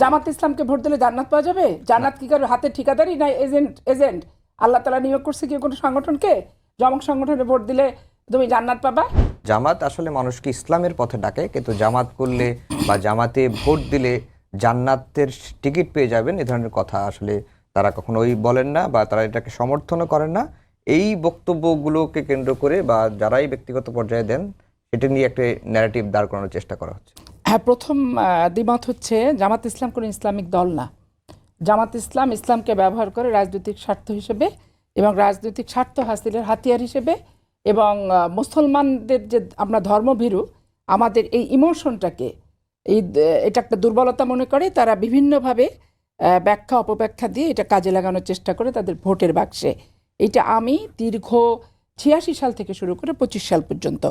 জামাত ইসলামকে ভোট দিলে জান্নাত পাওয়া যাবে? জান্নাত কি কারও হাতে ঠিকাদারি না এজেন্ট? এজেন্ট। আল্লাহ তালা নিয়োগ করছে কি কোনো সংগঠনকে? জমক সংগঠনে ভোট দিলে তুমি জান্নাত পাবা? জামাত আসলে মানুষকে ইসলামের পথে ডাকে, কিন্তু জামাত করলে বা জামাতে ভোট দিলে জান্নাতের টিকিট পেয়ে যাবেন, এ ধরনের কথা আসলে তারা কখনোই বলেন না বা তারা এটাকে সমর্থনও করেন না। এই বক্তব্যগুলোকে কেন্দ্র করে বা যারাই ব্যক্তিগত পর্যায়ে দেন, সেটা নিয়ে একটা ন্যারেটিভ দাঁড় করানোর চেষ্টা করা হচ্ছে। হ্যাঁ প্রথম দ্বিমত হচ্ছে জামাত ইসলাম কোনো ইসলামিক দল না। জামাত ইসলাম ইসলামকে ব্যবহার করে রাজনৈতিক স্বার্থ হিসেবে এবং রাজনৈতিক স্বার্থ হাসিলের হাতিয়ার হিসেবে এবং মুসলমানদের যে আমরা ধর্মভীরু, আমাদের এই ইমোশনটাকে, এই, এটা একটা দুর্বলতা মনে করে, তারা বিভিন্নভাবে ব্যাখ্যা, অপব্যাখ্যা দিয়ে এটা কাজে লাগানোর চেষ্টা করে তাদের ভোটের বাক্সে। এটা আমি দীর্ঘ ছিয়াশি সাল থেকে শুরু করে পঁচিশ সাল পর্যন্ত,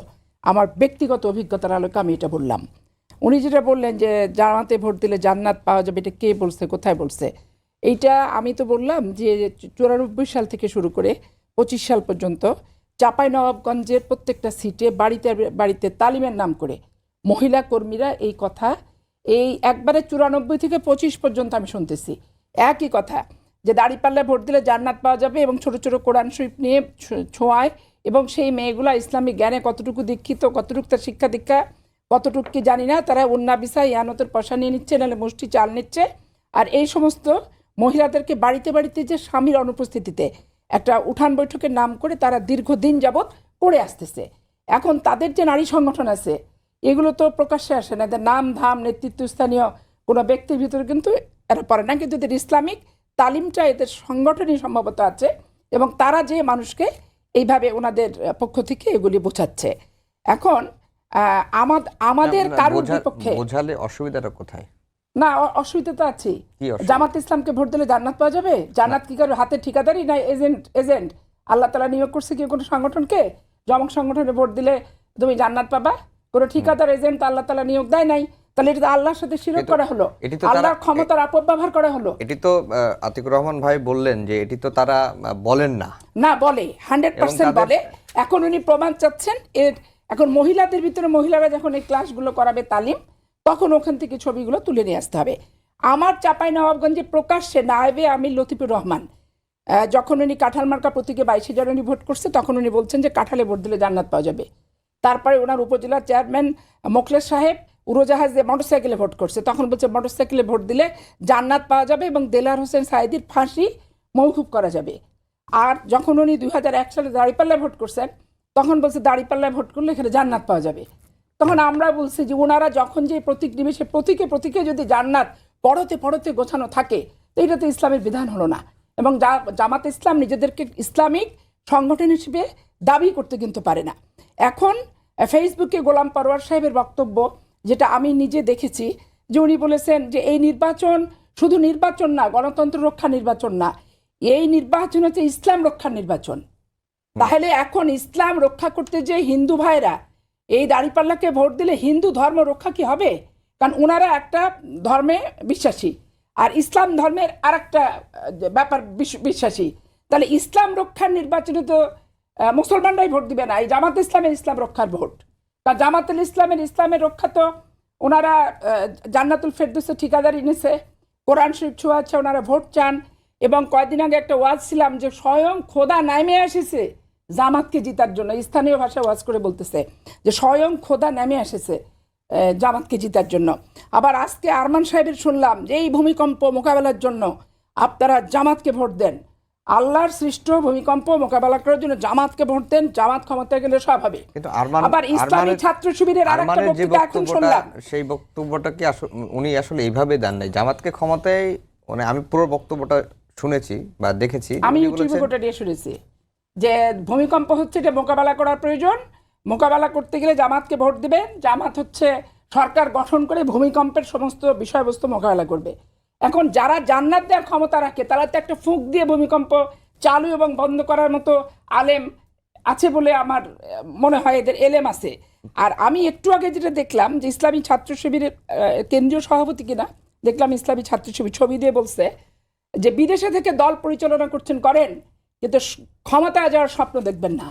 আমার ব্যক্তিগত অভিজ্ঞতার আলোকে আমি এটা বললাম। উনি যেটা বললেন যে জামাতে ভোট দিলে জান্নাত পাওয়া যাবে, এটা কে বলছে, কোথায় বলছে? এইটা আমি তো বললাম যে চুরানব্বই সাল থেকে শুরু করে পঁচিশ সাল পর্যন্ত চাপাই নবাবগঞ্জের প্রত্যেকটা সিটে বাড়িতে বাড়িতে তালিমের নাম করে মহিলা কর্মীরা এই কথা, এই একবারে চুরানব্বই থেকে পঁচিশ পর্যন্ত আমি শুনতেছি। একই কথা যে দাড়িপাল্লায় ভোট দিলে জান্নাত পাওয়া যাবে এবং ছোট ছোট কোরআন শরীফ নিয়ে ছোঁয়ায় এবং সেই মেয়েগুলা ইসলামিক জ্ঞানে কতটুকু দীক্ষিত, কতটুকু তার শিক্ষা দীক্ষা কতটুকু কি জানি না, তারা উন্নাবিসা ইয়ানতের পয়সা নিয়ে নিচ্ছে, নাহলে মুষ্টি চাল নিচ্ছে। আর এই সমস্ত মহিলাদেরকে বাড়িতে বাড়িতে যে স্বামীর অনুপস্থিতিতে একটা উঠান বৈঠকের নাম করে তারা দীর্ঘদিন যাবৎ করে আসতেছে। এখন তাদের যে নারী সংগঠন আছে, এগুলো তো প্রকাশ্যে আসে না। এদের নাম, ধাম নেতৃত্বস্থানীয় কোনো ব্যক্তির ভিতরে কিন্তু এরা পড়ে না। কিন্তু এদের ইসলামিক তালিমটা এদের সংগঠনই সম্ভবত আছে এবং তারা যে মানুষকে এইভাবে ওনাদের পক্ষ থেকে এগুলি বোঝাচ্ছে। এখন আমাদের কারোর বিপক্ষে। বোঝালে অসুবিধাটা কোথায়? না অসুবিধা তো আছে জামাত ইসলামকে ভোট দিলে জান্নাত পাওয়া যাবে? জান্নাত কি কারও হাতে ঠিকাদারি না এজেন্ট এজেন্ট? আল্লাহ তালা নিয়োগ করছে কি কোনো সংগঠনকে? জমক সংগঠনে ভোট দিলে তুমি জান্নাত পাবা? কোনো ঠিকাদার এজেন্ট আল্লাহ তালা নিয়োগ দেয় নাই? তাহলে এটা আল্লাহর সাথে শিরক করা হলো। আল্লাহর ক্ষমতার অপব্যবহার করা হলো। এটি তো আতিকুর রহমান ভাই বললেন যে এটি তো তারা বলেন না। না বলে। হান্ড্রেড পার্সেন্ট বলে। এখন উনি প্রমাণ চাচ্ছেন এর এখন মহিলাদের ভিতরে মহিলারা যখন এই ক্লাসগুলো করাবে তালিম, তখন ওখান থেকে ছবিগুলো তুলে নিয়ে আসতে হবে। আমার চাপাই নবাবগঞ্জে প্রকাশ্যে নায়েবে আমি লতিফুর রহমান যখন উনি কাঁঠাল মার্কা প্রতীকে বাইশে জানুয়ারি ভোট করছে, তখন উনি বলছেন যে কাঁঠালে ভোট দিলে জান্নাত পাওয়া যাবে। তারপরে ওনার উপজেলার চেয়ারম্যান মোখলেশ সাহেব উড়োজাহাজে মোটরসাইকেলে ভোট করছে। তখন বলছে, মোটরসাইকেলে ভোট দিলে জান্নাত পাওয়া যাবে এবং দেলার হোসেন সাইদির ফাঁসি মৌকুব করা যাবে। আর যখন উনি দু হাজার এক সালে দাঁড়িপাল্লায় ভোট করছেন তখন বলছে দাঁড়িপাল্লায় ভোট করলে এখানে জান্নাত পাওয়া যাবে। তখন আমরা বলছি যে, ওনারা যখন যে প্রতীক নিবেশে প্রতীকে প্রতীকে যদি জান্নাত পড়তে পড়তে গোছানো থাকে, তো এটা তো ইসলামের বিধান হলো না। এবং জামাত ইসলাম নিজেদেরকে ইসলামিক সংগঠন হিসেবে দাবি করতে কিন্তু পারে না। এখন ফেসবুকে গোলাম পরোয়ার সাহেবের বক্তব্য, যেটা আমি নিজে দেখেছি, যে উনি বলেছেন যে, এই নির্বাচন শুধু নির্বাচন না, গণতন্ত্র রক্ষা নির্বাচন না, এই নির্বাচন হচ্ছে ইসলাম রক্ষার নির্বাচন। তাহলে এখন ইসলাম রক্ষা করতে যে হিন্দু ভাইরা, এই দাঁড়িপাল্লাকে ভোট দিলে হিন্দু ধর্ম রক্ষা কি হবে? কারণ ওনারা একটা ধর্মে বিশ্বাসী, আর ইসলাম ধর্মের আর একটা ব্যাপার বিশ- বিশ্বাসী। তাহলে ইসলাম রক্ষার নির্বাচনে তো মুসলমানরাই ভোট দিবে না, এই জামাত ইসলামের ইসলাম রক্ষার ভোট। কারণ জামাতুল ইসলামের ইসলামের রক্ষা তো ওনারা জান্নাতুল ফেরদুসে ঠিকাদারি নিছে, কোরআন শরীফ ছোঁয়া আছে ওনারা ভোট চান। এবং কয়েকদিন আগে একটা ওয়াজ ছিলাম যে স্বয়ং খোদা নামে এসেছে জামাতকে জিতার জন্য। স্থানীয় ভাষায় ওয়াজ করে বলতেছে যে স্বয়ং খোদা নেমে এসেছে জামাতকে জিতার জন্য। আবার আজকে আরমান সাহেবের শুনলাম যে এই ভূমিকম্প মোকাবেলার জন্য আপনারা জামাতকে ভোট দেন। আল্লাহর সৃষ্ট ভূমিকম্প মোকাবেলা করার জন্য জামাতকে ভোট দেন জামাত ক্ষমতায় গেলে সব হবে। কিন্তু আরমান আবার ইসলামী ছাত্র শিবিরের আরেকটা বক্তৃতা এখন শুনলাম। সেই বক্তব্যটা কি উনি আসলে এইভাবে দেন নাই। জামাতকে ক্ষমতায় মানে আমি পুরো বক্তব্যটা শুনেছি বা দেখেছি আমি ইউটিউবে গোটা দিয়ে শুনেছি যে ভূমিকম্প হচ্ছে এটা মোকাবেলা করার প্রয়োজন। মোকাবেলা করতে গেলে জামাতকে ভোট দিবেন। জামাত হচ্ছে সরকার গঠন করে ভূমিকম্পের সমস্ত বিষয়বস্তু মোকাবেলা করবে। এখন যারা জান্নাত দেওয়ার ক্ষমতা রাখে তারা তো একটা ফুঁক দিয়ে ভূমিকম্প চালু এবং বন্ধ করার মতো আলেম আছে বলে আমার মনে হয় এদের এলেম আছে। আর আমি একটু আগে যেটা দেখলাম যে ইসলামী ছাত্র শিবিরের কেন্দ্রীয় সভাপতি কিনা দেখলাম ইসলামী ছাত্র শিবির ছবি দিয়ে বলছে যে বিদেশে থেকে দল পরিচালনা করছেন করেন কিন্তু ক্ষমতায় যাওয়ার স্বপ্ন দেখবেন না।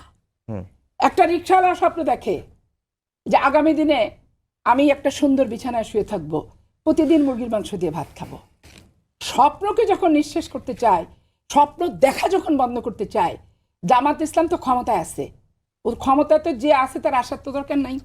একটা রিক্সাওয়ালা স্বপ্ন দেখে যে আগামী দিনে আমি একটা সুন্দর বিছানায় শুয়ে থাকব প্রতিদিন মুরগির মাংস দিয়ে ভাত খাব। স্বপ্নকে যখন নিঃশেষ করতে চায় স্বপ্ন দেখা যখন বন্ধ করতে চায় জামাত ইসলাম তো ক্ষমতায় আছে। ওর ক্ষমতা তো যে আছে তার আসার তো দরকার নাই।